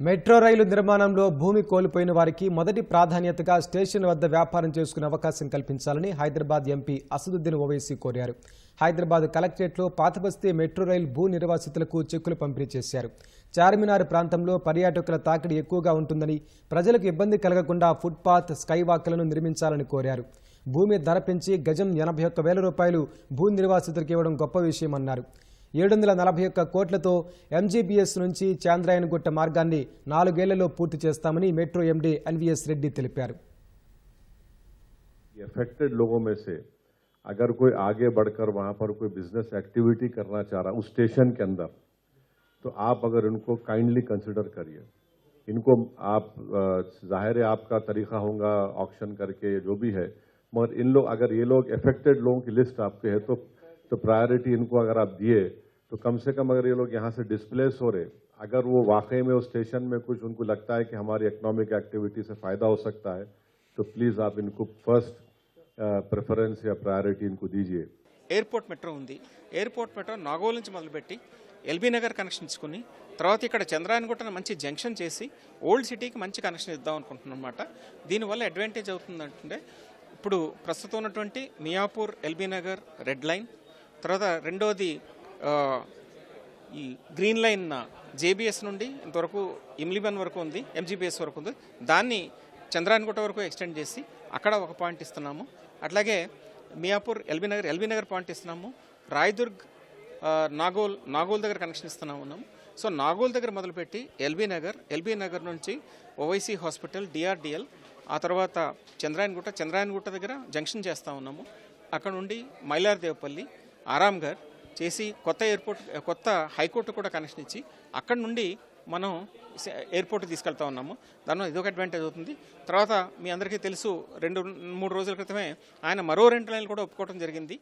Metro రైలు నిర్మాణంలో భూమి కోల్పోయిన వారికి మొదటి ప్రాధాన్యతగా స్టేషన్ వద్ద వ్యాపారం చేసుకునే అవకాశం కల్పించాలని హైదరాబాద్ ఎంపీ అసదుద్దీన్ ఓవైసీ కోరారు. హైదరాబాద్ కలెక్టరేట్లో పాతబస్తీ మెట్రో రైలు భూ నిర్వాసితులకు చెక్కులు పంపిణీ చేశారు. చార్మినార్ ప్రాంతంలో పర్యాటకుల తాకిడి ఎక్కువగా ఉంటుందని ప్రజలకు ఇబ్బంది కలగకుండా ఫుట్పాత్ స్కైవాక్లను నిర్మించాలని కోరారు. భూమి ధర పెంచి గజం ఎనభై ఒక్క వేల రూపాయలు భూ నిర్వాసితులకు ఇవ్వడం గొప్ప విషయమన్నారు. ఏడు వందల నలభై ఒక్క కోట్లతో ఎంజీబీఎస్ నుంచి చాంద్రాయన్ గుట్ట మార్గాన్ని నాలుగేళ్లలో పూర్తి చేస్తామని మెట్రో ఎండీ ఎన్వీఎస్ రెడ్డి తెలిపారు अफेक्टेड लोगों में से अगर कोई आगे बढ़कर वहां पर कोई बिजनेस एक्टिविटी करना चाह रहा उस स्टेशन के अंदर तो आप अगर इनको काइंडली कंसिडर करिए इनको आप अ, जाहिर है आपका तरीका होगा ऑक्शन करके जो भी है मगर इन लोग अगर ये लोग अफेक्टेड लोगों की लिस्ट आपके है तो तो प्रायोरिटी इनको अगर आप दिए तो कम से कम अगर ये लोग यहाँ से डिस्प्लेस हो रहे अगर वो वाकई में उस स्टेशन में कुछ उनको लगता है कि हमारी इकोनॉमिक एक्टिविटी से फायदा हो सकता है तो प्लीज आप इनको फर्स्ट प्रेफरेंस या प्रायोरिटी इनको दीजिए ఎయిర్పోర్ట్ మెట్రో ఉంది ఎయిర్పోర్ట్ మెట్రో నాగోల్ నుంచి మొదలుపెట్టి ఎల్బీ నగర్ కనెక్షన్ ఇచ్చుకుని తర్వాత ఇక్కడ చంద్రాయనగుట్టను మంచి జంక్షన్ చేసి ఓల్డ్ సిటీకి మంచి కనెక్షన్ ఇద్దాం అనుకుంటున్నాం అనమాట దీనివల్ల అడ్వాంటేజ్ అవుతుందంటే ఇప్పుడు ప్రస్తుతం ఉన్నటువంటి Miyapur LB Nagar red line తర్వాత రెండోది ఆ, ఈ గ్రీన్ లైన్ జేబీఎస్ నుండి ఇంతవరకు ఇమ్లిబన్ వరకు ఉంది ఎంజీబీఎస్ వరకు ఉంది. దాన్ని చంద్రాయనగుట్ట వరకు ఎక్స్టెండ్ చేసి అక్కడ ఒక పాయింట్ ఇస్తున్నాము. అట్లాగే Miyapur LB Nagar LB Nagar point ఇస్తున్నాము. రాయదుర్గ్ నాగోల్ నాగోల్ దగ్గర కనెక్షన్ ఇస్తున్నాము ఉన్నాము. సో నాగోల్ దగ్గర మొదలుపెట్టి ఎల్బీ నగర్ ఎల్బీ నగర్ నుంచి ఓవైసీ హాస్పిటల్ డిఆర్డిఎల్ ఆ తర్వాత చంద్రాయనగుట్ట చంద్రాయనగుట్ట దగ్గర జంక్షన్ చేస్తూ ఉన్నాము. అక్కడ నుండి మైలార్దేవపల్లి ఆరాంఘర్ చేసి కొత్త ఎయిర్పోర్ట్ కొత్త హైకోర్టు కూడా కనెక్షన్ ఇచ్చి అక్కడ నుండి మనం ఎయిర్పోర్ట్ తీసుకెళ్తా ఉన్నాము. దానివల్ల ఇదొక అడ్వాంటేజ్ అవుతుంది. తర్వాత మీ అందరికీ తెలుసు రెండు మూడు రోజుల క్రితమే ఆయన మరో రెండు లైన్లు కూడా ఒప్పుకోవడం జరిగింది.